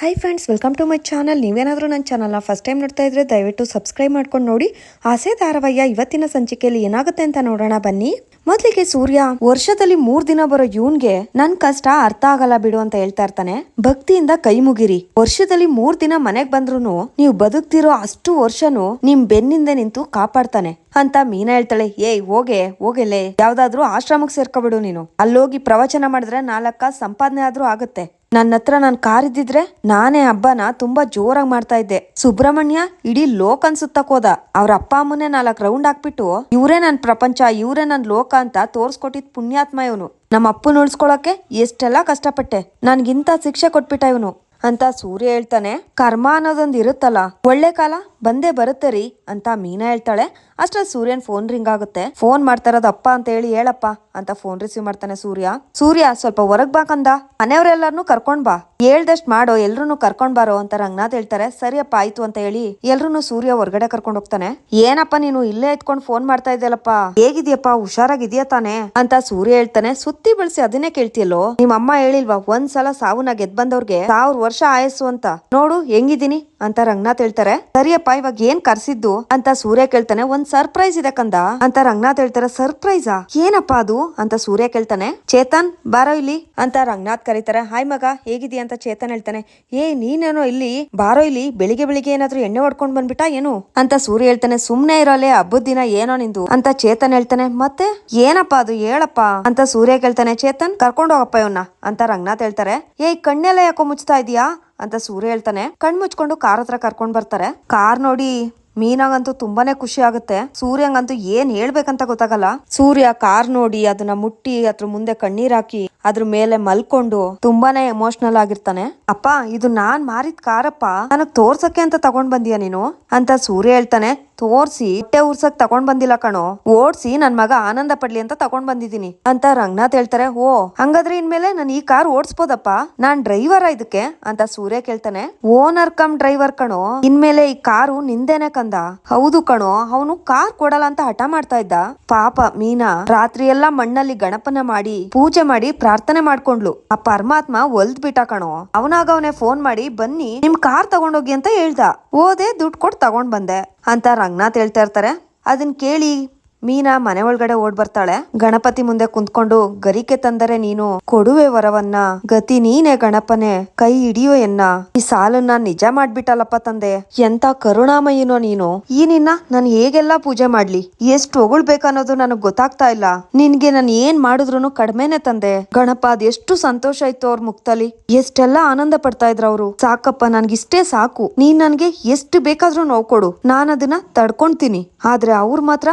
Hi friends welcome to my channel ನೀವೇನಾದರೂ ನನ್ನ ಚಾನಲ್ನ ಫಸ್ಟ್ ಟೈಮ್ ನೋಡ್ತಾ ಇದ್ರೆ ದಯವಿಟ್ಟು ಸಬ್ಸ್ಕ್ರೈಬ್ ಮಾಡ್ಕೊಂಡು ನೋಡಿ. ಆಸೆ ಧಾರಾವಾಹ್ಯ ಇವತ್ತಿನ ಸಂಚಿಕೆಯಲ್ಲಿ ಏನಾಗುತ್ತೆ ಅಂತ ನೋಡೋಣ ಬನ್ನಿ. ಮೊದಲಿಗೆ ಸೂರ್ಯ, ವರ್ಷದಲ್ಲಿ ಮೂರ್ ದಿನ ಬರೋ ಯೂನ್ಗೆ ನನ್ ಕಷ್ಟ ಅರ್ಥ ಆಗಲ್ಲ ಬಿಡು ಅಂತ ಹೇಳ್ತಾ ಇರ್ತಾನೆ. ಭಕ್ತಿಯಿಂದ ಕೈ ಮುಗಿರಿ. ವರ್ಷದಲ್ಲಿ ಮೂರ್ ದಿನ ಮನೆಗ್ ಬಂದ್ರು ನೀವು ಬದುಕ್ತಿರೋ ಅಷ್ಟು ವರ್ಷನು ನಿಮ್ ಬೆನ್ನಿಂದ ನಿಂತು ಕಾಪಾಡ್ತಾನೆ. ಅಂತ ಮೀನಾ ಹೇಳ್ತಾಳೆ ಏಯ್ ಹೋಗೆ, ಹೋಗೆಲೆ. ಯಾವ್ದಾದ್ರು ಆಶ್ರಮಕ್ಕೆ ಸೇರ್ಕೊಬಿಡು ನೀನು. ಅಲ್ಲೋಗಿ ಪ್ರವಚನ ಮಾಡಿದ್ರೆ ನಾಲ್ಕ ಸಂಪಾದನೆ ಆದ್ರೂ ಆಗುತ್ತೆ. ನನ್ನ ಹತ್ರ ನನ್ ಕಾರ್ ಇದ್ದಿದ್ರೆ ನಾನೇ ಹಬ್ಬನ ತುಂಬಾ ಜೋರಾಗಿ ಮಾಡ್ತಾ ಇದ್ದೆ. ಸುಬ್ರಹ್ಮಣ್ಯ ಇಡೀ ಲೋಕ ಅನ್ಸುತ್ತಕ್ ಹೋದ. ಅವ್ರ ಅಪ್ಪ ಅಮ್ಮನೇ ನಾಲ್ಕು ರೌಂಡ್ ಹಾಕ್ಬಿಟ್ಟು, ಇವರೇ ನನ್ ಪ್ರಪಂಚ, ಇವರೇ ನನ್ ಲೋಕ ಅಂತ ತೋರ್ಸ್ಕೊಟ್ಟಿದ್ ಪುಣ್ಯಾತ್ಮ ಇವನು. ನಮ್ಮ ಅಪ್ಪನ ಉಳಿಸ್ಕೊಳಕ್ಕೆ ಎಷ್ಟೆಲ್ಲ ಕಷ್ಟಪಟ್ಟೆ. ನನ್ಗಿಂತ ಶಿಕ್ಷೆ ಕೊಟ್ಬಿಟ್ಟ ಇವನು. ಅಂತ ಸೂರ್ಯ ಹೇಳ್ತಾನೆ, ಕರ್ಮ ಅನ್ನೋದೊಂದು ಇರುತ್ತಲ್ಲ, ಒಳ್ಳೆ ಕಾಲ ಬಂದೇ ಬರುತ್ತೆ ರೀ ಅಂತ ಮೀನಾ ಹೇಳ್ತಾಳೆ. ಅಷ್ಟ್ರಲ್ಲಿ ಸೂರ್ಯನ್ ಫೋನ್ ರಿಂಗ್ ಆಗುತ್ತೆ. ಫೋನ್ ಮಾಡ್ತಾ ಇರೋದು ಅಪ್ಪ ಅಂತ ಹೇಳಿ ಹೇಳಪ್ಪ ಅಂತ ಫೋನ್ ರಿಸೀವ್ ಮಾಡ್ತಾನೆ ಸೂರ್ಯ. ಸೂರ್ಯ, ಸ್ವಲ್ಪ ಹೊರಗ್ ಬಾಕಂದ ಮನೆಯವರೆಲ್ಲರನ್ನು ಕರ್ಕೊಂಡ್ ಬಾ. ಹೇಳ್ದಷ್ಟ್ ಮಾಡೋ ಎಲ್ರು ಕರ್ಕೊಂಡ್ ಬಾರೋ ಅಂತ ರಂಗನಾಥ್ ಹೇಳ್ತಾರೆ. ಸರಿಯಪ್ಪ, ಆಯ್ತು ಅಂತ ಹೇಳಿ ಎಲ್ರು ಸೂರ್ಯ ಹೊರಗಡೆ ಕರ್ಕೊಂಡ್ ಹೋಗ್ತಾನೆ. ಏನಪ್ಪ ನೀನು ಇಲ್ಲೇ ಇತ್ಕೊಂಡ್ ಫೋನ್ ಮಾಡ್ತಾ ಇದ್ದಲ್ಲಪ್ಪ ಹೇಗಿದ್ಯಪ್ಪ? ಹುಷಾರಾಗಿದ್ಯಾ ತಾನೆ? ಅಂತ ಸೂರ್ಯ ಹೇಳ್ತಾನೆ. ಸುತ್ತಿ ಬಳಸಿ ಅದನ್ನೇ ಕೇಳ್ತಿಯಲ್ಲೋ? ನಿಮ್ಮ ಅಮ್ಮ ಹೇಳಿಲ್ವಾ, ಒಂದ್ಸಲ ಸಾವುನ ಗೆದ್ ಬಂದವ್ರಿಗೆ ಸಾವಿರ ವರ್ಷ ಆಯಸ್ಸು ಅಂತ. ನೋಡು ಹೆಂಗಿದೀನಿ ಅಂತ ರಂಗನಾಥ್ ಹೇಳ್ತಾರೆ. ಸರಿಯಪ್ಪ, ಇವಾಗ ಏನ್ ಕರ್ಸಿದ್ದು? ಅಂತ ಸೂರ್ಯ ಕೇಳ್ತಾನೆ. ಒಂದ್ ಸರ್ಪ್ರೈಸ್ ಇದೆ ಕಂದ. ಅಂತ ರಂಗನಾಥ್ ಹೇಳ್ತಾರ, ಸರ್ಪ್ರೈಸಾ? ಏನಪ್ಪ ಅದು? ಅಂತ ಸೂರ್ಯ ಕೇಳ್ತಾನೆ. ಚೇತನ್, ಬಾರೋ ಇಲ್ಲಿ. ಅಂತ ರಂಗನಾಥ್ ಕರೀತಾರೆ. ಹಾಯ್ ಮಗ ಹೇಗಿದೀಯ ಅಂತ ಚೇತನ್ ಹೇಳ್ತಾನೆ. ಏ, ನೀನೇನೋ ಇಲ್ಲಿ, ಬಾರೋ ಇಲ್ಲಿ, ಬೆಳಿಗ್ಗೆ ಬೆಳಿಗ್ಗೆ ಏನಾದ್ರು ಎಣ್ಣೆ ಹೊಡ್ಕೊಂಡ್ ಬಂದ್ಬಿಟ್ಟಾ ಏನು? ಅಂತ ಸೂರ್ಯ ಹೇಳ್ತಾನೆ. ಸುಮ್ನೆ ಇರೋಲೆ, ಹಬ್ಬದ ದಿನ ಏನೋ ನಿಂದು. ಅಂತ ಚೇತನ್ ಹೇಳ್ತಾನೆ. ಮತ್ತೆ? ಏನಪ್ಪ ಅದು? ಹೇಳಪ್ಪ. ಅಂತ ಸೂರ್ಯ ಕೇಳ್ತಾನೆ. ಚೇತನ್, ಕರ್ಕೊಂಡು ಹೋಗಪ್ಪ ಇವನ್ನ ಅಂತ ರಂಗನಾಥ್ ಹೇಳ್ತಾರೆ. ಏ ಕಣ್ಣೆಲ್ಲ ಯಾಕೋ ಮುಚ್ತಾ ಇದೀಯಾ? ಅಂತ ಸೂರ್ಯ ಹೇಳ್ತಾನೆ. ಕಣ್ ಮುಚ್ಕೊಂಡು ಕಾರ್ ಹತ್ರ ಕರ್ಕೊಂಡ್ ಬರ್ತಾರೆ. ಕಾರ್ ನೋಡಿ ಮೀನಾಗಂತೂ ತುಂಬಾನೇ ಖುಷಿ ಆಗುತ್ತೆ. ಸೂರ್ಯಂಗಂತೂ ಏನ್ ಹೇಳ್ಬೇಕಂತ ಗೊತ್ತಾಗಲ್ಲ. ಸೂರ್ಯ ಕಾರ್ ನೋಡಿ, ಅದನ್ನ ಮುಟ್ಟಿ, ಅದ್ರ ಮುಂದೆ ಕಣ್ಣೀರ್ ಹಾಕಿ ಅದ್ರ ಮೇಲೆ ಮಲ್ಕೊಂಡು ತುಂಬಾನೇ ಎಮೋಷನಲ್ ಆಗಿರ್ತಾನೆ. ಅಪ್ಪ, ಇದು ನಾನ್ ಮಾರಿದ ಕಾರಪ್ಪ. ನನಗ್ ತೋರ್ಸಕ್ಕೆ ಅಂತ ತಗೊಂಡ್ ಬಂದಿಯ ನೀನು? ಅಂತ ಸೂರ್ಯ ಹೇಳ್ತಾನೆ. ತೋರ್ಸಿ, ಹೊಟ್ಟೆ ಉರ್ಸಕ್ ತಗೊಂಡ್ ಬಂದಿಲ್ಲ ಕಣೋ. ಓಡ್ಸಿ, ನನ್ ಮಗ ಆನಂದ ಪಡ್ಲಿ ಅಂತ ತಗೊಂಡ್ ಬಂದಿದೀನಿ ಅಂತ ರಂಗನಾಥ್ ಹೇಳ್ತಾರೆ. ಓ ಹಂಗಾದ್ರೆ ಇನ್ಮೇಲೆ ನಾನು ಈ ಕಾರ್ ಓಡಿಸ್ಬೋದಪ್ಪ? ನಾನ್ ಡ್ರೈವರ್ ಇದಕ್ಕೆ? ಅಂತ ಸೂರ್ಯ ಕೇಳ್ತಾನೆ. ಓನರ್ ಕಮ್ ಡ್ರೈವರ್ ಕಣೋ. ಇನ್ಮೇಲೆ ಈ ಕಾರು ನಿಂದೇನೆ ಕಂದ? ಹೌದು ಕಣೋ, ಅವನು ಕಾರ್ ಕೊಡಲ್ಲ ಅಂತ ಹಠ ಮಾಡ್ತಾ ಇದ್ದ. ಪಾಪ, ಮೀನಾ. ರಾತ್ರಿ ಎಲ್ಲಾ ಮಣ್ಣಲ್ಲಿ ಗಣಪನ ಮಾಡಿ, ಪೂಜೆ ಮಾಡಿ ಪ್ರಾರ್ಥನೆ ಮಾಡ್ಕೊಂಡ್ಲು. ಆ ಪರಮಾತ್ಮ ಒಲ್ದ್ ಬಿಟ್ಟ ಕಣೋ. ಅವನಾಗ ಅವನೇ ಫೋನ್ ಮಾಡಿ, ಬನ್ನಿ, ನಿಮ್ ಕಾರ್ ತಗೊಂಡೋಗಿ ಅಂತ ಹೇಳ್ದ. ಓದೇ ದುಡ್ಡು ಕೊಟ್ಟು ತಗೊಂಡ್ ಬಂದೆ. ಅಂತ ರಂಗನಾಥ್ ಹೇಳ್ತಾ ಇರ್ತಾರೆ. ಅದನ್ ಕೇಳಿ ಮೀನಾ ಮನೆ ಒಳಗಡೆ ಓಡ್ ಬರ್ತಾಳೆ. ಗಣಪತಿ ಮುಂದೆ ಕುಂತ್ಕೊಂಡು, ಗರಿಕೆ ತಂದರೆ ನೀನು ಕೊಡುವೆ ವರವನ್ನ, ಗತಿ ನೀನೆ ಗಣಪನೆ, ಕೈ ಹಿಡಿಯೋ ಎನ್ನ. ಈ ಸಾಲನ್ನ ನಿಜ ಮಾಡ್ಬಿಟ್ಟಲ್ಲಪ್ಪ ತಂದೆ. ಎಂತ ಕರುಣಾಮಯ್ಯನೋ ನೀನು. ಈ ನಿನ್ನ ನಾನು ಹೇಗೆಲ್ಲ ಪೂಜೆ ಮಾಡ್ಲಿ? ಎಷ್ಟು ಹೊಗಳ್ಬೇಕನ್ನೋದು ನನಗ್ ಗೊತ್ತಾಗ್ತಾ ಇಲ್ಲ. ನಿನ್ಗೆ ನಾನು ಏನ್ ಮಾಡಿದ್ರು ಕಡಿಮೆನೆ ತಂದೆ. ಗಣಪ ಅದೆಷ್ಟು ಸಂತೋಷ ಇತ್ತು ಅವ್ರ ಮುಕ್ತಲಿ ಎಷ್ಟೆಲ್ಲ ಆನಂದ ಪಡ್ತಾ ಇದ್ರ ಅವ್ರು. ಸಾಕಪ್ಪ, ನನ್ಗಿಷ್ಟೇ ಸಾಕು. ನೀನ್ ನನ್ಗೆ ಎಷ್ಟು ಬೇಕಾದ್ರೂ ನೋವು ಕೊಡು. ನಾನ್ ಅದನ್ನ ತಡ್ಕೊಂತೀನಿ. ಆದ್ರೆ ಅವ್ರು ಮಾತ್ರ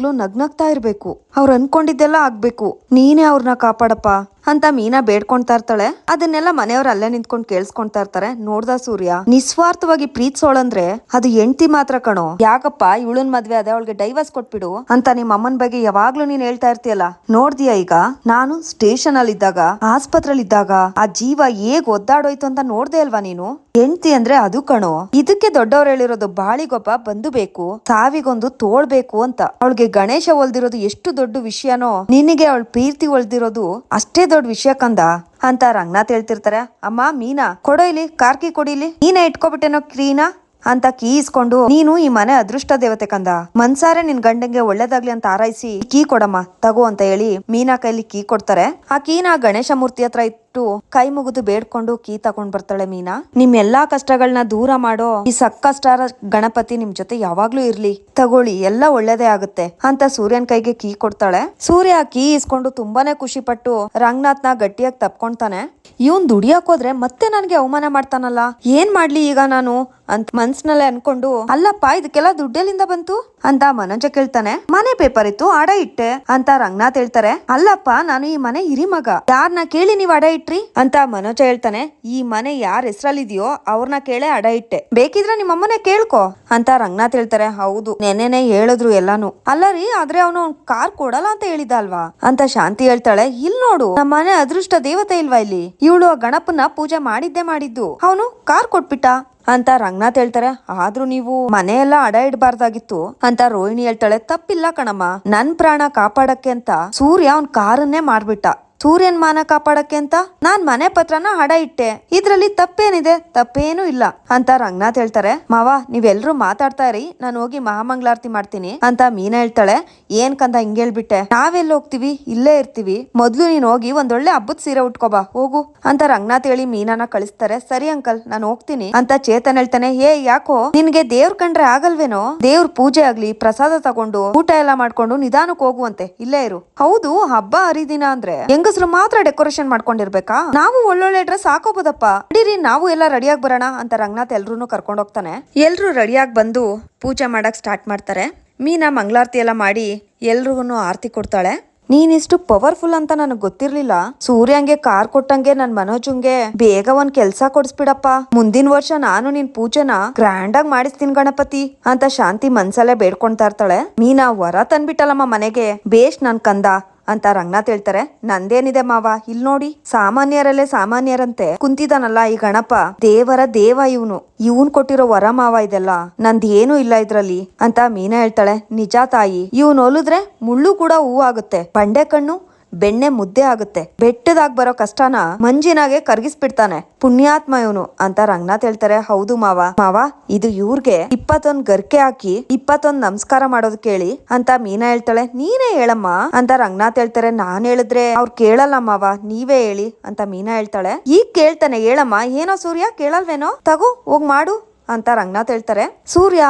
ಯಾವಾಗ್ಲೂ ನಗ್ನಗ್ತಾ ಇರ್ಬೇಕು. ಅವ್ರು ಅನ್ಕೊಂಡಿದ್ದೆಲ್ಲ ಆಗ್ಬೇಕು. ನೀನೇ ಅವ್ರನ್ನ ಕಾಪಾಡಪ್ಪ. ಅಂತ ಮೀನಾ ಬೇಡ್ಕೊಂತಾ ಇರ್ತಾಳೆ. ಅದನ್ನೆಲ್ಲ ಮನೆಯವ್ರು ಅಲ್ಲೇ ನಿಂತ್ಕೊಂಡು ಕೇಳಿಸ್ಕೊಂತಾ ಇರ್ತಾರೆ. ನೋಡ್ದ ಸೂರ್ಯ? ನಿಸ್ವಾರ್ಥವಾಗಿ ಪ್ರೀತಿಸೋಳಂದ್ರೆ ಅದು ಹೆಂಡತಿ ಮಾತ್ರ ಕಣೋ. ಯಾಕಪ್ಪ ಇವಳನ್ ಮದ್ವೆ ಅದೇ ಅವಳಿಗೆ ಡೈವರ್ಸ್ ಕೊಟ್ಬಿಡು ಅಂತ ನಿಮ್ಮ ಅಮ್ಮನ ಬಗ್ಗೆ ಯಾವಾಗ್ಲೂ ನೀನ್ ಹೇಳ್ತಾ ಇರ್ತೀಯಲ್ಲ. ನೋಡ್ದಿಯಾ ಈಗ? ನಾನು ಸ್ಟೇಷನ್ ಅಲ್ಲಿ ಇದ್ದಾಗ ಆಸ್ಪತ್ರೆಯಲ್ಲಿ ಇದ್ದಾಗ ಆ ಜೀವ ಹೇಗ್ ಒದ್ದಾಡೋಯ್ತು ಅಂತ ನೋಡ್ದೆ ಅಲ್ವಾ ನೀನು? ಹೆಂಡತಿ ಅಂದ್ರೆ ಅದು ಕಣೋ. ಇದಕ್ಕೆ ದೊಡ್ಡವ್ರು ಹೇಳಿರೋದು ಬಾಳಿಗೊಬ್ಬ ಬಂದು ಬೇಕು, ಸಾವಿಗೊಂದು ತೋಳ್ಬೇಕು ಅಂತ. ಅವಳಿಗೆ ಗಣೇಶ ಒಲ್ದಿರೋದು ಎಷ್ಟು ದೊಡ್ಡ ವಿಷಯನೋ? ನಿನಗೆ ಅವಳ ಪ್ರೀತಿ ಒಳ್ದಿರೋದು ಅಷ್ಟೇ ದೊಡ್ಡ ವಿಷಯ ಕಂದ? ಅಂತ ರಂಗನಾಥ್ ಹೇಳ್ತಿರ್ತಾರೆ. ಅಮ್ಮ, ಮೀನಾ ಕೊಡೋಯ್ಲಿ ಕಾರ್ಕಿ ಕೊಡಿಲಿ ನೀನೇ ಇಟ್ಕೊಬಿಟ್ಟೇನೋ ಕ್ರೀನಾ? ಅಂತ ಕೀ ಇಸ್ಕೊಂಡು ನೀನು ಈ ಮನೆ ಅದೃಷ್ಟ ದೇವತೆ ಕಂದ. ಮನ್ಸಾರೆ ನಿನ್ ಗಂಡಂಗೆ ಒಳ್ಳೇದಾಗ್ಲಿ ಅಂತ ಆರೈಸಿ, ಕೀ ಕೊಡಮ್ಮ, ತಗೋ ಅಂತ ಹೇಳಿ ಮೀನಾ ಕೈಲಿ ಕೀ ಕೊಡ್ತಾರೆ. ಆ ಕೀನ ಗಣೇಶ ಮೂರ್ತಿ ಹತ್ರ ಇಟ್ಟು ಕೈ ಮುಗಿದು ಬೇಡ್ಕೊಂಡು ಕೀ ತಗೊಂಡ್ ಬರ್ತಾಳೆ ಮೀನಾ. ನಿಮ್ ಎಲ್ಲಾ ಕಷ್ಟಗಳನ್ನ ದೂರ ಮಾಡೋ ಈ ಸಕ್ಕಷ್ಟಾರ ಗಣಪತಿ ನಿಮ್ ಜೊತೆ ಯಾವಾಗ್ಲೂ ಇರ್ಲಿ. ತಗೊಳ್ಳಿ, ಎಲ್ಲ ಒಳ್ಳೇದೇ ಆಗುತ್ತೆ ಅಂತ ಸೂರ್ಯನ್ ಕೈಗೆ ಕೀ ಕೊಡ್ತಾಳೆ. ಸೂರ್ಯ ಕೀ ಇಸ್ಕೊಂಡು ತುಂಬಾನೇ ಖುಷಿ ಪಟ್ಟು ರಂಗನಾಥ್ನ ಗಟ್ಟಿಯಾಗಿ ತಪ್ಕೊಂತಾನೆ. ಇವನ್ ದುಡಿಯಕ್ ಹೋದ್ರೆ ಮತ್ತೆ ನನ್ಗೆ ಅವಮಾನ ಮಾಡ್ತಾನಲ್ಲ? ಏನ್ ಮಾಡ್ಲಿ ಈಗ ನಾನು? ಅಂತ ಮನ್ಸ್ನಲ್ಲೇ ಅನ್ಕೊಂಡು, ಅಲ್ಲಪ್ಪ, ಇದಕ್ಕೆಲ್ಲ ದುಡ್ಡೆಲ್ಲಿಂದ ಬಂತು? ಅಂತ ಮನೋಜ ಕೇಳ್ತಾನೆ. ಮನೆ ಪೇಪರ್ ಇತ್ತು, ಅಡ ಇಟ್ಟೆ, ಅಂತ ರಂಗನಾಥ್ ಹೇಳ್ತಾರೆ. ಅಲ್ಲಪ್ಪ, ನಾನು ಈ ಮನೆ ಹಿರಿ ಮಗ ಯಾರನ್ನ ಕೇಳಿ ನೀವ್ ಅಡ ಇಟ್ರಿ ಅಂತ ಮನೋಜ ಹೇಳ್ತಾನೆ, ಈ ಮನೆ ಯಾರ ಹೆಸ್ರಲ್ಲಿದೆಯೋ ಅವ್ರನ್ನ ಕೇಳೇ ಅಡ ಇಟ್ಟೆ. ಬೇಕಿದ್ರೆ ನಿಮ್ಮ ಅಮ್ಮನೆ ಕೇಳ್ಕೊ. ಅಂತ ರಂಗನಾಥ್ ಹೇಳ್ತಾರೆ, ಹೌದು ನೆನೆನೆ ಹೇಳಿದ್ರು ಎಲ್ಲಾನು. ಅಲ್ಲ ರೀ, ಆದ್ರೆ ಅವನು ಕಾರ್ ಕೊಡಲ್ಲ ಅಂತ ಹೇಳಿದ ಅಲ್ವಾ ಅಂತ ಶಾಂತಿ ಹೇಳ್ತಾಳೆ, ಇಲ್ ನೋಡು ನಮ್ಮ ಮನೆ ಅದೃಷ್ಟ ದೇವತೆ ಇಲ್ವಾ ಇಲ್ಲಿ? ಇವಳು ಆ ಗಣಪನ ಪೂಜೆ ಮಾಡಿದ್ದೆ ಮಾಡಿದ್ದು. ಅವನು ಕಾರ್ ಕೊಟ್ಬಿಟ್ಟ. ಅಂತ ರಂಗನಾಥ್ ಹೇಳ್ತಾರೆ, ಆದ್ರೂ ನೀವು ಮನೆಯೆಲ್ಲ ಅಡ ಇಡಬಾರ್ದಾಗಿತ್ತು. ಅಂತ ರೋಹಿಣಿ ಹೇಳ್ತಾಳೆ, ತಪ್ಪಿಲ್ಲ ಕಣಮ್ಮ, ನನ್ ಪ್ರಾಣ ಕಾಪಾಡಕ್ಕೆ ಅಂತ ಸೂರ್ಯ ಅವ್ನ್ ಕಾರನ್ನೇ ಮಾಡ್ಬಿಟ್ಟ. ಸೂರ್ಯನ್ ಮಾನ ಕಾಪಾಡಕ್ಕೆ ಅಂತ ನಾನ್ ಮನೆ ಪತ್ರನ ಹಡ ಇಟ್ಟೆ. ಇದ್ರಲ್ಲಿ ತಪ್ಪೇನಿದೆ? ತಪ್ಪೇನು ಇಲ್ಲ. ಅಂತ ರಂಗನಾಥ್ ಹೇಳ್ತಾರೆ. ಮಾವ, ನೀವೆಲ್ರೂ ಮಾತಾಡ್ತಾ ಇರಿ. ನಾನು ಹೋಗಿ ಮಹಾಮಂಗಳಾರತಿ ಮಾಡ್ತೀನಿ ಅಂತ ಮೀನಾ ಹೇಳ್ತಾಳೆ. ಏನ್ ಕಂದ ಹಿಂಗ್ ಹೇಳ್ಬಿಟ್ಟೆ? ನಾವೆಲ್ಲ ಹೋಗ್ತೀವಿ? ಇಲ್ಲೇ ಇರ್ತೀವಿ. ಮೊದ್ಲು ನೀನ್ ಹೋಗಿ ಒಂದೊಳ್ಳೆ ಹಬ್ಬದ ಸೀರೆ ಉಟ್ಕೋಬಾ. ಹೋಗು. ಅಂತ ರಂಗನಾಥ್ ಹೇಳಿ ಮೀನಾನ ಕಳಿಸ್ತಾರೆ. ಸರಿ ಅಂಕಲ್, ನಾನು ಹೋಗ್ತೀನಿ. ಅಂತ ಚೇತನ್ ಹೇಳ್ತಾನೆ. ಏ ಯಾಕೋ? ನಿನ್ಗೆ ದೇವ್ರ ಕಂಡ್ರೆ ಆಗಲ್ವೇನೋ? ದೇವ್ರ ಪೂಜೆ ಆಗ್ಲಿ, ಪ್ರಸಾದ ತಗೊಂಡು, ಊಟ ಎಲ್ಲ ಮಾಡ್ಕೊಂಡು ನಿಧಾನಕ್ಕೆ ಹೋಗುವಂತೆ. ಇಲ್ಲೇ ಇರು. ಹೌದು, ಹಬ್ಬ ಹರಿದಿನ ಅಂದ್ರೆ. ಹೆಂಗಸರು ಮಾತ್ರ ಡೆಕೋರೇಷನ್ ಮಾಡ್ಕೊಂಡಿರ್ಬೇಕಾ? ನಾವು ಒಳ್ಳೊಳ್ಳೆ ಡ್ರೆಸ್ ಹಾಕೋಬೋದಪ್ಪ ನಡೀರಿ, ನಾವು ಎಲ್ಲ ರೆಡಿಯಾಗಿ ಬರೋಣ ಅಂತ ರಂಗನಾಥ್ ಎಲ್ರು ಕರ್ಕೊಂಡು ಹೋಗ್ತಾನೆ. ಎಲ್ರು ರೆಡಿಯಾಗಿ ಬಂದು ಪೂಜೆ ಮಾಡಕ್ ಸ್ಟಾರ್ಟ್ ಮಾಡ್ತಾರೆ. ಮೀನಾ ಮಂಗಳಾರತಿ ಎಲ್ಲ ಮಾಡಿ ಎಲ್ರಿಗೂ ಆರತಿ ಕೊಡ್ತಾಳೆ. ನೀನಿಷ್ಟು ಪವರ್ಫುಲ್ ಅಂತ ನನಗೆ ಗೊತ್ತಿರ್ಲಿಲ್ಲ. ಸೂರ್ಯಂಗೆ ಕಾರ್ ಕೊಟ್ಟಂಗೆ ನನ್ ಮನೋಜಂಗೆ ಬೇಗ ಒಂದ್ ಕೆಲ್ಸ ಕೊಡ್ಸ್ಬಿಡಪ್ಪ. ಮುಂದಿನ ವರ್ಷ ನಾನು ನಿನ್ ಪೂಜೆನ ಗ್ರ್ಯಾಂಡ್ ಆಗಿ ಮಾಡಿಸ್ತೀನಿ ಗಣಪತಿ ಅಂತ ಶಾಂತಿ ಮನ್ಸಲ್ಲೇ ಬೇಡ್ಕೊಂತಾ ಇರ್ತಾಳೆ. ಮೀನಾ ವರ ತಂದ್ಬಿಟ್ಟಲ್ಲಮ್ಮ ಮನೆಗೆ. ಬೇಷ್ ನನ್ ಕಂದ. ಅಂತ ರಂಗನಾಥ್ ಹೇಳ್ತಾರೆ. ನಂದೇನಿದೆ ಮಾವ? ಇಲ್ ನೋಡಿ. ಸಾಮಾನ್ಯರಲ್ಲೇ ಸಾಮಾನ್ಯರಂತೆ ಕುಂತಿದಾನಲ್ಲ ಈ ಗಣಪ. ದೇವರ ದೇವ ಇವನು. ಇವನ್ ಕೊಟ್ಟಿರೋ ವರ ಮಾವ ಇದೆಲ್ಲ. ನಂದ್ ಏನು ಇಲ್ಲ ಇದ್ರಲ್ಲಿ ಅಂತ ಮೀನಾ ಹೇಳ್ತಾಳೆ. ನಿಜ ತಾಯಿ. ಇವನ್ ಒಲಿದ್ರೆ ಮುಳ್ಳು ಕೂಡ ಹೂವಾಗುತ್ತೆ. ಬಂಡೆ ಕಣ್ಣು ಬೆಣ್ಣೆ ಮುದ್ದೆ ಆಗುತ್ತೆ. ಬೆಟ್ಟದಾಗ್ ಬರೋ ಕಷ್ಟನ ಮಂಜಿನಾಗೆ ಕರ್ಗಿಸ್ಬಿಡ್ತಾನೆ. ಪುಣ್ಯಾತ್ಮ ಇವನು ಅಂತ ರಂಗನಾಥ್ ಹೇಳ್ತಾರೆ. ಹೌದು ಮಾವ. ಮಾವ, ಇದು ಇವ್ರಿಗೆ ಇಪ್ಪತ್ತೊಂದ್ ಗರ್ಕೆ ಹಾಕಿ ಇಪ್ಪತ್ತೊಂದ್ ನಮಸ್ಕಾರ ಮಾಡೋದ್ ಕೇಳಿ ಅಂತ ಮೀನಾ ಹೇಳ್ತಾಳೆ. ನೀನೇ ಹೇಳಮ್ಮ ಅಂತ ರಂಗನಾಥ್ ಹೇಳ್ತಾರೆ. ನಾನ್ ಹೇಳಿದ್ರೆ ಅವ್ರು ಕೇಳಲ್ಲ ಮಾವ. ನೀವೇ ಹೇಳಿ ಅಂತ ಮೀನಾ ಹೇಳ್ತಾಳೆ. ಈಗ ಕೇಳ್ತಾನೆ, ಹೇಳಮ್ಮ. ಏನೋ ಸೂರ್ಯ ಕೇಳಲ್ವೇನೋ? ತಗೋ, ಹೋಗ್ ಮಾಡು ಅಂತ ರಂಗನಾಥ್ ಹೇಳ್ತಾರೆ. ಸೂರ್ಯ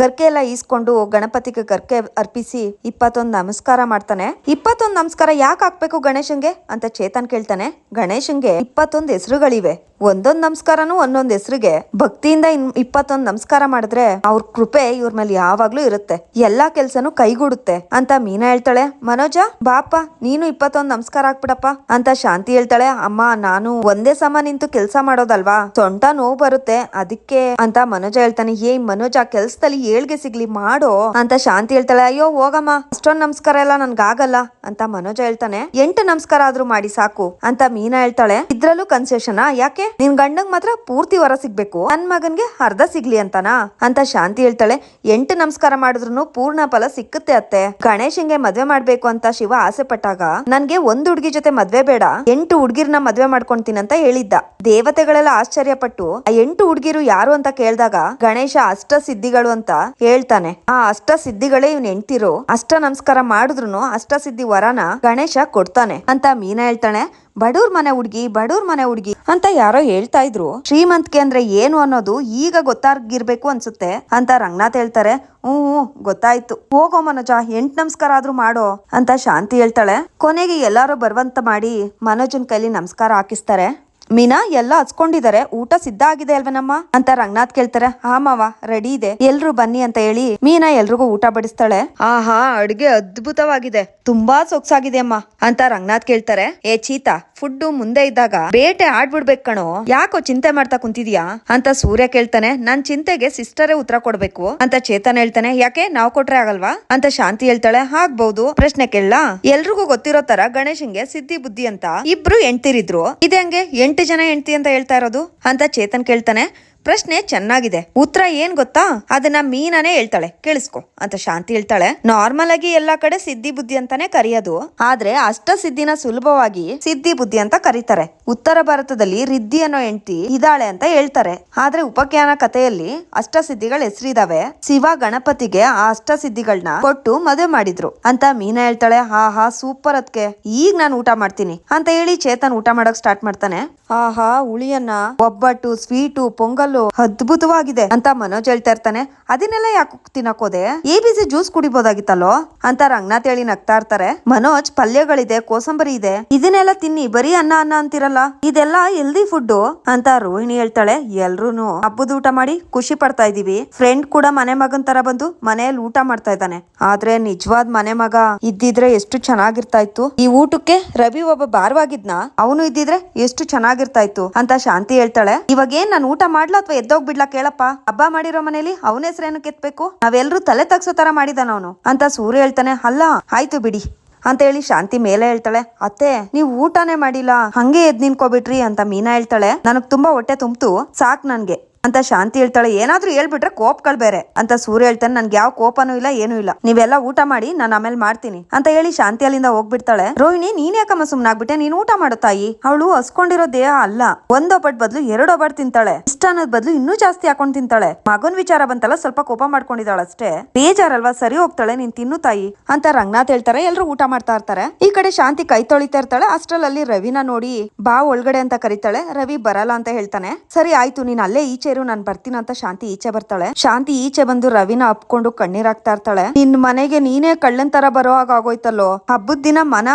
ಗರ್ಕೆ ಎಲ್ಲ ಈಸ್ಕೊಂಡು ಗಣಪತಿಗೆ ಗರ್ಕೆ ಅರ್ಪಿಸಿ ಇಪ್ಪತ್ತೊಂದು ನಮಸ್ಕಾರ ಮಾಡ್ತಾನೆ. ಇಪ್ಪತ್ತೊಂದು ನಮಸ್ಕಾರ ಯಾಕೆ ಹಾಕ್ಬೇಕು ಗಣೇಶನ್ಗೆ? ಅಂತ ಚೇತನ್ ಕೇಳ್ತಾನೆ. ಗಣೇಶನ್ಗೆ ಇಪ್ಪತ್ತೊಂದು ಹೆಸರುಗಳಿವೆ. ಒಂದೊಂದು ನಮಸ್ಕಾರನು ಒಂದೊಂದು ಹೆಸರಿಗೆ. ಭಕ್ತಿಯಿಂದ ಇನ್ ಇಪ್ಪತ್ತೊಂದ್ ನಮಸ್ಕಾರ ಮಾಡಿದ್ರೆ ಅವ್ರ ಕೃಪೆ ಇವ್ರ ಮೇಲೆ ಯಾವಾಗ್ಲೂ ಇರುತ್ತೆ. ಎಲ್ಲಾ ಕೆಲ್ಸನು ಕೈಗೂಡುತ್ತೆ ಅಂತ ಮೀನಾ ಹೇಳ್ತಾಳೆ. ಮನೋಜ ಬಾಪ ನೀನು ಇಪ್ಪತ್ತೊಂದ್ ನಮಸ್ಕಾರ ಹಾಕ್ಬಿಡಪ್ಪ ಅಂತ ಶಾಂತಿ ಹೇಳ್ತಾಳೆ. ಅಮ್ಮ, ನಾನು ಒಂದೇ ಸಮ ನಿಂತು ಕೆಲ್ಸ ಮಾಡೋದಲ್ವಾ? ಸೊಂಟ ನೋವು ಬರುತ್ತೆ. ಅದಕ್ಕೆ ಅಂತ ಮನೋಜ ಹೇಳ್ತಾನೆ. ಏ ಮನೋಜ, ಕೆಲ್ಸದಲ್ಲಿ ಏಳ್ಗೆ ಸಿಗ್ಲಿ ಮಾಡೋ. ಅಂತ ಶಾಂತಿ ಹೇಳ್ತಾಳೆ, ಅಯ್ಯೋ, ಹೋಗಮ್ಮ, ಅಷ್ಟೊಂದ್ ನಮಸ್ಕಾರ ಎಲ್ಲ ನನ್ಗಾಗಲ್ಲ ಅಂತ ಮನೋಜ ಹೇಳ್ತಾನೆ. ಎಂಟು ನಮಸ್ಕಾರ ಆದ್ರೂ ಮಾಡಿ ಸಾಕು ಅಂತ ಮೀನಾ ಹೇಳ್ತಾಳೆ. ಇದ್ರಲ್ಲೂ ಕನ್ಸೆಷನ್ ಯಾಕೆ? ನಿನ್ ಗಂಡಂಗ್ ಮಾತ್ರ ಪೂರ್ತಿ ವರ ಸಿಗ್ಬೇಕು. ನನ್ ಮಗನ್ಗೆ ಅರ್ಧ ಸಿಗ್ಲಿ ಅಂತನಾ? ಅಂತ ಶಾಂತಿ ಹೇಳ್ತಾಳೆ. ಎಂಟು ನಮಸ್ಕಾರ ಮಾಡಿದ್ರು ಪೂರ್ಣ ಫಲ ಸಿಕ್ಕುತ್ತೆ ಅತ್ತೆ. ಗಣೇಶಂಗೆ ಮದ್ವೆ ಮಾಡ್ಬೇಕು ಅಂತ ಶಿವ ಆಸೆ ಪಟ್ಟಾಗ ನನ್ಗೆ ಒಂದ್ ಹುಡ್ಗಿ ಜೊತೆ ಮದ್ವೆ ಬೇಡ. ಎಂಟು ಹುಡ್ಗಿರ್ನ ಮದ್ವೆ ಮಾಡ್ಕೊಂತೀನಿ ಅಂತ ಹೇಳಿದ್ದ. ದೇವತೆಗಳೆಲ್ಲ ಆಶ್ಚರ್ಯ ಪಟ್ಟು ಆ ಎಂಟು ಹುಡ್ಗಿರು ಯಾರು? ಅಂತ ಕೇಳ್ದಾಗ, ಗಣೇಶ ಅಷ್ಟ ಸಿದ್ಧಿಗಳು ಅಂತ. ಹೇಳ್ತಾನೆ. ಆ ಅಷ್ಟ ಸಿದ್ಧಿಗಳೇ ಇವ್ನ ಹೆಂಡ್ತಿರು. ಅಷ್ಟ ನಮಸ್ಕಾರ ಮಾಡಿದ್ರು ಅಷ್ಟ ಸಿದ್ಧಿ ವರನ ಗಣೇಶ ಕೊಡ್ತಾನೆ ಅಂತ ಮೀನಾ ಹೇಳ್ತಾನೆ. ಬಡೂರ್ ಮನೆ ಹುಡ್ಗಿ, ಬಡೂರ್ ಮನೆ ಹುಡ್ಗಿ ಅಂತ ಯಾರೋ ಹೇಳ್ತಾ ಇದ್ರು. ಶ್ರೀಮಂತಿಕೆ ಅಂದ್ರೆ ಏನು ಅನ್ನೋದು ಈಗ ಗೊತ್ತಾಗಿರ್ಬೇಕು ಅನ್ಸುತ್ತೆ ಅಂತ ರಂಗನಾಥ್ ಹೇಳ್ತಾರೆ. ಹ್ಮ್, ಗೊತ್ತಾಯ್ತು. ಹೋಗೋ ಮನೋಜ, ಎಂಟ್ ನಮಸ್ಕಾರ ಆದ್ರೂ ಮಾಡೋ ಅಂತ ಶಾಂತಿ ಹೇಳ್ತಾಳೆ. ಕೊನೆಗೆ ಎಲ್ಲಾರು ಬರುವಂತ ಮಾಡಿ ಮನೋಜನ್ ಕೈಲಿ ನಮಸ್ಕಾರ ಹಾಕಿಸ್ತಾರೆ. ಮೀನಾ ಎಲ್ಲ ಹಚ್ಕೊಂಡಿದ್ದಾರೆ ಊಟ ಸಿದ್ಧ ಆಗಿದೆ ಅಲ್ವೇನಮ್ಮ ಅಂತ ರಂಗನಾಥ್ ಕೇಳ್ತಾರೆ. ಹಾ ಮಾವ ರೆಡಿ ಇದೆ. ಎಲ್ರು ಬನ್ನಿ ಅಂತ ಹೇಳಿ ಮೀನಾ ಎಲ್ರಿಗೂ ಊಟ ಬಡಿಸ್ತಾಳೆ. ಆಹಾ, ಅಡ್ಗೆ ಅದ್ಭುತವಾಗಿದೆ. ತುಂಬಾ ಸೊಗ್ಸಾಗಿದೆ ಅಮ್ಮ, ಅಂತ ರಂಗನಾಥ್ ಕೇಳ್ತಾರೆ. ಏ ಚೀತಾ ಫುಡ್ ಮುಂದೆ ಇದ್ದಾಗ ಬೇಟೆ ಆಡ್ಬಿಡ್ಬೇಕು ಕಣೋ. ಯಾಕೋ ಚಿಂತೆ ಮಾಡ್ತಾ ಕುಂತಿದ್ಯಾ? ಅಂತ ಸೂರ್ಯ ಕೇಳ್ತಾನೆ. ನನ್ ಚಿಂತೆಗೆ ಸಿಸ್ಟರೇ ಉತ್ತರ ಕೊಡ್ಬೇಕು, ಅಂತ ಚೇತನ್ ಹೇಳ್ತಾನೆ. ಯಾಕೆ, ನಾವ್ ಕೊಟ್ರೆ ಆಗಲ್ವಾ? ಅಂತ ಶಾಂತಿ ಹೇಳ್ತಾಳೆ. ಆಗ್ಬಹುದು ಪ್ರಶ್ನೆ ಕೇಳಲಾ? ಎಲ್ರಿಗೂ ಗೊತ್ತಿರೋ ತರ ಗಣೇಶನ್ಗೆ ಸಿದ್ಧಿ ಬುದ್ಧಿ ಅಂತ ಇಬ್ರು ಎಂಟಿರಿದ್ರು ಇದೇ ಹಂಗೆ? ಎಂಟು ಜನ ಹೆಂಡ್ತಿ ಅಂತ ಹೇಳ್ತಾ ಇರೋದು? ಅಂತ ಚೇತನ್ ಕೇಳ್ತಾನೆ. ಪ್ರಶ್ನೆ ಚೆನ್ನಾಗಿದೆ. ಉತ್ತರ ಏನ್ ಗೊತ್ತಾ? ಅದನ್ನ ಮೀನಾನೇ ಹೇಳ್ತಾಳೆ. ಕೇಳಿಸ್ಕೊ. ಅಂತ ಶಾಂತಿ ಹೇಳ್ತಾಳೆ. ನಾರ್ಮಲ್ ಆಗಿ ಎಲ್ಲಾ ಕಡೆ ಸಿದ್ಧಿ ಬುದ್ಧಿ ಅಂತಾನೆ ಕರೆಯೋದು. ಆದ್ರೆ ಅಷ್ಟ ಸಿದ್ಧಿನ ಸುಲಭವಾಗಿ ಸಿದ್ಧಿ ಬುದ್ಧಿ ಅಂತ ಕರೀತಾರೆ. ಉತ್ತರ ಭಾರತದಲ್ಲಿ ರಿದ್ಧಿ ಅನ್ನೋ ಹೆಂಡತಿ ಇದಾಳೆ ಅಂತ ಹೇಳ್ತಾರೆ. ಆದ್ರೆ ಉಪಖ್ಯಾನ ಕಥೆಯಲ್ಲಿ ಅಷ್ಟ ಸಿದ್ಧಿಗಳ ಹೆಸರಿದಾವೆ. ಶಿವ ಗಣಪತಿಗೆ ಆ ಅಷ್ಟ ಸಿದ್ಧಿಗಳನ್ನ ಕೊಟ್ಟು ಮದುವೆ ಮಾಡಿದ್ರು. ಅಂತ ಮೀನಾ ಹೇಳ್ತಾಳೆ, ಹಾ ಸೂಪರ್ ಅದ್ಕೆ. ಈಗ ನಾನು ಊಟ ಮಾಡ್ತೀನಿ. ಅಂತ ಹೇಳಿ ಚೇತನ್ ಊಟ ಮಾಡಕ್ ಸ್ಟಾರ್ಟ್ ಮಾಡ್ತಾನೆ. ಆಹಾ, ಹುಳಿಯನ್ನ ಒಬ್ಬಟ್ಟು ಸ್ವೀಟು ಪೊಂಗಲ್ಲು ಅದ್ಭುತವಾಗಿದೆ ಅಂತ ಮನೋಜ್ ಹೇಳ್ತಾ ಇರ್ತಾನೆ ಅದನ್ನೆಲ್ಲ ಯಾಕೆ ತಿನ್ನಕೋದೆ ಎ ಬಿ ಸಿ ಜ್ಯೂಸ್ ಕುಡಿಬೋದಾಗಿತ್ತಲ್ಲೋ? ಅಂತ ರಂಗನಾಥ್ ಹೇಳಿ ನಗ್ತಾ ಇರ್ತಾರೆ. ಮನೋಜ್, ಪಲ್ಯಗಳಿದೆ, ಕೋಸಂಬರಿ ಇದೆ. ಇದನ್ನೆಲ್ಲ ತಿನ್ನಿ, ಬರೀ ಅನ್ನ ಅನ್ನ ಅಂತಿರಲ್ಲ? ಇದೆಲ್ಲ ಹೆಲ್ದಿ ಫುಡ್ ಅಂತ ರೋಹಿಣಿ ಹೇಳ್ತಾಳೆ ಎಲ್ರೂನು. ಹಬ್ಬದ ಊಟ ಮಾಡಿ ಖುಷಿ ಪಡ್ತಾ ಇದೀವಿ ಫ್ರೆಂಡ್ ಕೂಡ ಮನೆ ಮಗನ್ ತರ ಬಂದು ಮನೆಯಲ್ಲಿ ಊಟ ಮಾಡ್ತಾ ಇದ್ದಾನೆ. ಆದ್ರೆ ನಿಜವಾದ ಮನೆ ಮಗ ಇದ್ದಿದ್ರೆ ಎಷ್ಟು ಚೆನ್ನಾಗಿರ್ತಾ ಇತ್ತು ಈ ಊಟಕ್ಕೆ ರವಿ ಒಬ್ಬ ಬಾರ್ವಾಗಿದ್ನ ಅವನು ಇದ್ದಿದ್ರೆ ಎಷ್ಟು ಚೆನ್ನಾಗಿರ್ತಾ ಇತ್ತು ಅಂತ ಶಾಂತಿ ಹೇಳ್ತಾಳೆ. ಇವಾಗ ಏನ್ ನಾನು ಊಟ ಮಾಡ್ಲಾ ಅಥವಾ ಎದ್ದೋಗ್ಬಿಡ್ಲಾ ಕೇಳಪ್ಪ. ಹಬ್ಬ ಮಾಡಿರೋ ಮನೇಲಿ ಅವನ ಹೆಸರೇನು ಕೆತ್ಬೇಕು? ನಾವೆಲ್ಲರೂ ತಲೆ ತಗ್ಸೋ ತರ ಮಾಡಿದಾನ ಅವನು. ಅಂತ ಸೂರ್ಯ ಹೇಳ್ತಾನೆ, ಅಲ್ಲ, ಆಯ್ತು ಬಿಡಿ. ಅಂತ ಹೇಳಿ ಶಾಂತಿ ಮೇಲೆ ಹೇಳ್ತಾಳೆ, ಅತ್ತೆ, ನೀವು ಊಟನೇ ಮಾಡಿಲ್ಲ. ಹಂಗೆ ಎದ್ ನಿನ್ಕೋಬಿಟ್ರಿ ಅಂತ ಮೀನಾ ಹೇಳ್ತಾಳೆ. ನನಗ್ ತುಂಬಾ ಹೊಟ್ಟೆ ತುಂಬ್ತು. ಸಾಕ್ ನನ್ಗೆ. ಅಂತ ಶಾಂತಿ ಹೇಳ್ತಾಳೆ. ಏನಾದ್ರೂ ಹೇಳ್ಬಿಟ್ರೆ ಕೋಪಗಳು ಬೇರೆ ಅಂತ ಸೂರ್ಯ ಹೇಳ್ತಾನೆ. ನನ್ಗೆ ಯಾವ ಕೋಪನೂ ಇಲ್ಲ, ಏನೂ ಇಲ್ಲ. ನೀವೆಲ್ಲ ಊಟ ಮಾಡಿ, ನಾನು ಆಮೇಲೆ ಮಾಡ್ತೀನಿ ಅಂತ ಹೇಳಿ ಶಾಂತಿ ಅಲ್ಲಿಂದ ಹೋಗ್ಬಿಡ್ತಾಳೆ. ರೋಹಿಣಿ, ನೀನ್ ಯಾಕಮ್ಮ ಸುಮ್ನಾಗ್ಬಿಟ್ಟೆ? ನೀನ್ ಊಟ ಮಾಡೋ ತಾಯಿ. ಅವಳು ಹಸ್ಕೊಂಡಿರೋ ದೇಹ ಅಲ್ಲ. ಒಂದ್ ಒಬ್ಬಟ್ ಬದ್ಲು ಎರಡು ಒಬ್ಬಟ್ ತಿಂತಾಳೆ. ಇಷ್ಟ ಅನ್ನೋದ್ ಬದ್ಲು ಇನ್ನೂ ಜಾಸ್ತಿ ಹಾಕೊಂಡ್ ತಿಂತಾಳೆ. ಮಗನ್ ವಿಚಾರ ಬಂತಲ್ಲ, ಸ್ವಲ್ಪ ಕೋಪ ಮಾಡ್ಕೊಂಡಿದ್ದಾಳೆ ಅಷ್ಟೇ. ಬೇಜಾರಲ್ವಾ? ಸರಿ ಹೋಗ್ತಾಳೆ, ನೀನ್ ತಿನ್ನು ತಾಯಿ ಅಂತ ರಂಗನಾಥ್ ಹೇಳ್ತಾರೆ. ಎಲ್ರು ಊಟ ಮಾಡ್ತಾ ಇರ್ತಾರೆ. ಈ ಕಡೆ ಶಾಂತಿ ಕೈ ತೊಳಿತಾ ಇರ್ತಾಳೆ. ಅಷ್ಟ್ರಲ್ಲಿ ರವಿನ ನೋಡಿ ಬಾ ಒಳಗಡೆ ಅಂತ ಕರೀತಾಳೆ. ರವಿ ಬರಲ್ಲ ಅಂತ ಹೇಳ್ತಾನೆ. ಸರಿ, ಆಯ್ತು, ನೀನ್ ಅಲ್ಲೇ ಈಚೆ ಇರು, ನಾನ್ ಬರ್ತೀನಿ ಅಂತ ಶಾಂತಿ ಈಚೆ ಬರ್ತಾಳೆ. ಶಾಂತಿ ಈಚೆ ಬಂದು ರವಿನ ಅಪ್ಕೊಂಡು ಕಣ್ಣೀರಾಗ್ತಾ ಇರ್ತಾಳೆ. ನಿನ್ ಮನೆಗೆ ನೀನೇ ಕಳ್ಳನ್ ತರ ಬರೋ ಹಾಗಾಗೋಯ್ತಲ್ಲೋ ಹಬ್ಬದ ದಿನ ಮನ,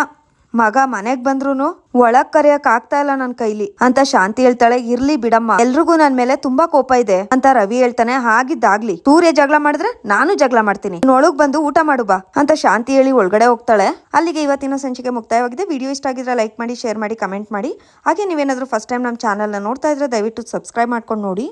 ಮಗ ಮನೆಗ್ ಬಂದ್ರುನು ಒಳಗ್ ಕರೆಯಕ್ ಆಗ್ತಾ ಇಲ್ಲ ನನ್ ಕೈಲಿ ಅಂತ ಶಾಂತಿ ಹೇಳ್ತಾಳೆ. ಇರ್ಲಿ ಬಿಡಮ್ಮ, ಎಲ್ರಿಗೂ ನನ್ ಮೇಲೆ ತುಂಬಾ ಕೋಪ ಇದೆ ಅಂತ ರವಿ ಹೇಳ್ತಾನೆ. ಹಾಗಿದ್ದಾಗ್ಲಿ, ಸೂರ್ಯ ಜಗಳ ಮಾಡಿದ್ರೆ ನಾನು ಜಗಳ ಮಾಡ್ತೀನಿ. ಒಳಗ್ ಬಂದು ಊಟ ಮಾಡು ಬಾ ಅಂತ ಶಾಂತಿ ಹೇಳಿ ಒಳಗಡೆ ಹೋಗ್ತಾಳೆ. ಅಲ್ಲಿಗೆ ಇವತ್ತಿನ ಸಂಚಿಕೆ ಮುಕ್ತಾಯವಾಗಿದೆ. ವಿಡಿಯೋ ಇಷ್ಟ ಆಗಿದ್ರೆ ಲೈಕ್ ಮಾಡಿ, ಶೇರ್ ಮಾಡಿ, ಕಮೆಂಟ್ ಮಾಡಿ. ಹಾಗೆ ನೀವೇನಾದ್ರೂ ಫಸ್ಟ್ ಟೈಮ್ ನಮ್ಮ ಚಾನಲ್ನ ನೋಡ್ತಾ ಇದ್ರೆ ದಯವಿಟ್ಟು ಸಬ್ಸ್ಕ್ರೈಬ್ ಮಾಡ್ಕೊಂಡು ನೋಡಿ.